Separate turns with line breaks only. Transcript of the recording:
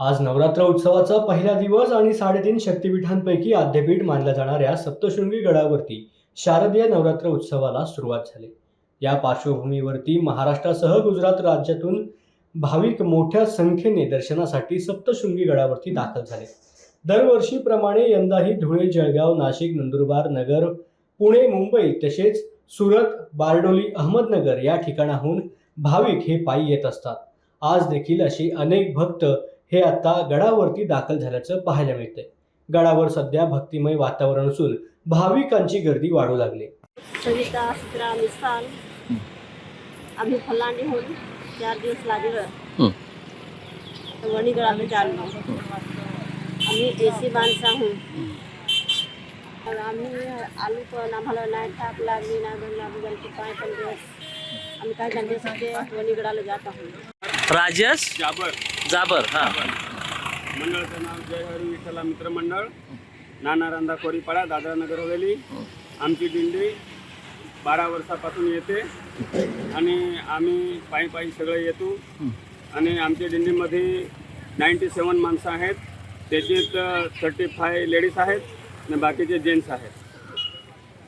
आज नवरात्र उत्सवाचा पहिला दिवस आणि साडेतीन शक्तिपीठांपैकी आद्यपीठ मानल्या जाणाऱ्या सप्तशृंगी गडावरती शारदीय नवरात्र उत्सवाला सुरुवात झाली. या पार्श्वभूमीवरती महाराष्ट्रासह गुजरात राज्यातून भाविक मोठ्या संख्येने दर्शनासाठी सप्तशृंगी गडावरती दाखल झाले. दरवर्षीप्रमाणे यंदाही धुळे जळगाव नाशिक नंदुरबार नगर पुणे मुंबई तसेच सुरत बारडोली अहमदनगर या ठिकाणाहून भाविक हे पायी येत असतात. आज देखील अशी अनेक भक्त हे आता गडावरती दाखल झाल्याचं पाहायला मिळतंय. गडावर सध्या भक्तिमय वातावरण असून भाविकांची गर्दी वाढू लागली.
सविता चित्रा मिसाल आम्ही फलांडीहून चार दिवस लागलं.
हं.
तर वणीगडाला चाललो आम्ही ए सी माणसं आहोत तर आम्ही आलो पण आम्हाला नाही थाप लागली नाही बघ आम्ही गणपती पाय पण दिवस आम्ही काय करण्यासाठी वणीगडाला जात आहोत.
राजेश
जाबर.
जाबर हा.
मंडळाचं नाव जय हरी विठ्ठला मित्रमंडळ नाना रांधा कोरीपाडा दादरा नगर हवेली. आमची दिंडी बारा वर्षापासून येते. आणि आम्ही पायी पायी सगळे येतो. आणि आमच्या दिंडीमध्ये नाईंटी सेवन माणसं आहेत. त्याच्यात थर्टी फाय लेडीज आहेत. आणि बाकीचे जेंट्स आहेत.